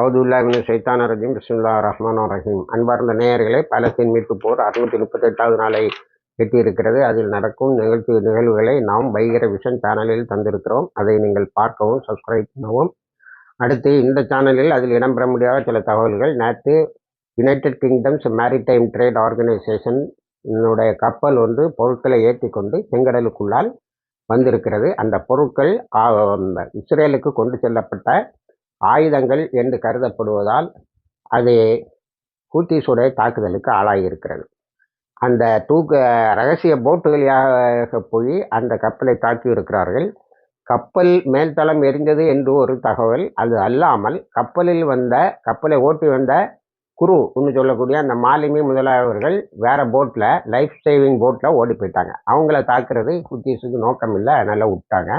அவதுல்லாஹின் சைத்தான ரஜீம். பிஸ்மில்லா ரஹ்மான் ரஹீம். அன்பார்ந்த நேயர்களே பலத்தின் மீட்பு போர் அறுநூத்தி முப்பத்தி எட்டாவது நாளை எட்டியிருக்கிறது. அதில் நடக்கும் நிகழ்ச்சி நிகழ்வுகளை நாம் வைகர விஷன் சேனலில் தந்திருக்கிறோம். அதை நீங்கள் பார்க்கவும் சப்ஸ்கிரைப் பண்ணவும். அடுத்து இந்த சேனலில் அதில் இடம்பெற முடியாத சில தகவல்கள். நேற்று United Kingdom's Maritime Trade Organisation என்னுடைய கப்பல் ஒன்று பொருட்களை ஏற்றி கொண்டு செங்கடலுக்குள்ளால் வந்திருக்கிறது. அந்த பொருட்கள் இஸ்ரேலுக்கு கொண்டு செல்லப்பட்ட ஆயுதங்கள் என்று கருதப்படுவதால் அது ஹூத்திஸுடைய தாக்குதலுக்கு ஆளாகியிருக்கிறது அந்த தூக்க ரகசிய போட்டுகளாக போய் அந்த கப்பலை தாக்கி இருக்கிறார்கள் கப்பல் மேல்தளம் எரிந்தது என்று ஒரு தகவல் அது அல்லாமல் கப்பலில் வந்த கப்பலை ஓட்டி வந்த குரு ஒன்று சொல்லக்கூடிய அந்த மாலிமி முதலாளர்கள் வேறு போட்டில் லைஃப் சேவிங் போட்டில் ஓடி போயிட்டாங்க. அவங்கள தாக்குறது ஹூத்தீஸுக்கு நோக்கம் இல்லை அதனால் விட்டாங்க.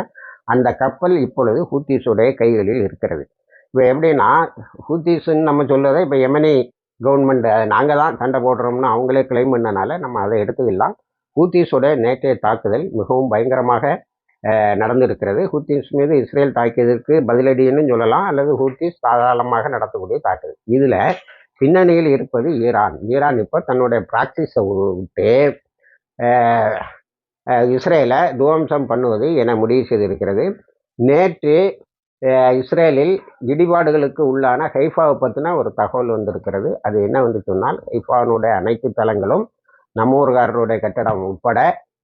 அந்த கப்பல் இப்பொழுது ஹூத்தீஸுடைய கைகளில் இருக்கிறது. இப்போ எப்படின்னா ஹூத்திஸ்ன்னு நம்ம சொல்லுறதை இப்போ எமனி கவர்மெண்ட் நாங்கள் தான் சண்டை போடுறோம்னு அவங்களே கிளைம் பண்ணனால நம்ம அதை எடுத்துக்கலாம் ஹூத்திஸோட நேற்றைய தாக்குதல் மிகவும் பயங்கரமாக நடந்திருக்கிறது. ஹூத்திஸ் மீது இஸ்ரேல் தாக்கியதற்கு பதிலடின்னு சொல்லலாம் அல்லது ஹூத்திஸ் தாராளமாக நடத்தக்கூடிய தாக்குதல். இதில் பின்னணியில் இருப்பது ஈரான். ஈரான் இப்போ தன்னுடைய ப்ராக்டிஸை விட்டு இஸ்ரேலை துவம்சம் பண்ணுவது என முடிவு செய்திருக்கிறது. நேற்று இஸ்ரேலில் இடிபாடுகளுக்கு உள்ளான ஹைஃபாவை பற்றின ஒரு தகவல் வந்திருக்கிறது. அது என்ன வந்து சொன்னால் ஹைஃபானுடைய அனைத்து தளங்களும் நம்மூர்காரருடைய கட்டடம் உட்பட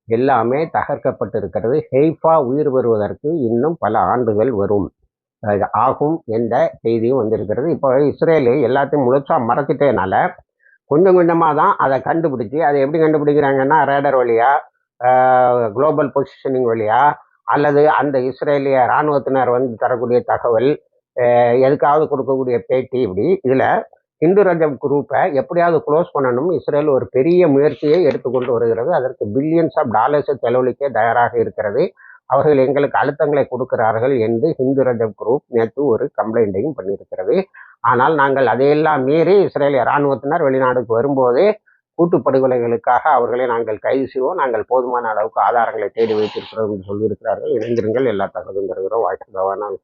எல்லாமே தகர்க்கப்பட்டிருக்கிறது. ஹெய்ஃபா உயிர் வருவதற்கு இன்னும் பல ஆண்டுகள் வரும் ஆகும் என்ற செய்தியும் வந்திருக்கிறது. இப்போ இஸ்ரேலு எல்லாத்தையும் முழுசாக மறைச்சிட்டேனால கொஞ்சம் கொஞ்சமாக தான் அதை கண்டுபிடிச்சி அதை எப்படி கண்டுபிடிக்கிறாங்கன்னா ரேடர் வழியாக குளோபல் பொசிஷனிங் வழியாக அல்லது அந்த இஸ்ரேலிய இராணுவத்தினர் வந்து தரக்கூடிய தகவல் எதுக்காவது கொடுக்கக்கூடிய பேட்டி இப்படி. இதில் இந்து ரஜம் குரூப்பை எப்படியாவது க்ளோஸ் பண்ணணும். இஸ்ரேல் ஒரு பெரிய முயற்சியை எடுத்துக்கொண்டு வருகிறது. அதற்கு பில்லியன்ஸ் ஆஃப் டாலர்ஸை செலவழிக்க தயாராக இருக்கிறது. அவர்கள் எங்களுக்கு அழுத்தங்களை கொடுக்கிறார்கள் என்று ஹிந்து ரஜம் குரூப் நேற்று ஒரு கம்ப்ளைண்ட்டையும் பண்ணியிருக்கிறது. ஆனால் நாங்கள் அதையெல்லாம் மீறி இஸ்ரேலிய இராணுவத்தினர் வெளிநாடுக்கு வரும்போது கூட்டு படுகொலைகளுக்காக அவர்களை நாங்கள் கைது செய்வோம். நாங்கள் போதுமான அளவுக்கு ஆதாரங்களை தேடி வைத்திருக்கிறோம் என்று சொல்லியிருக்கிறார்கள். இணைந்திருங்கள். எல்லா தகவலும் தருகிறோம் வாழ்க்கை கவானால்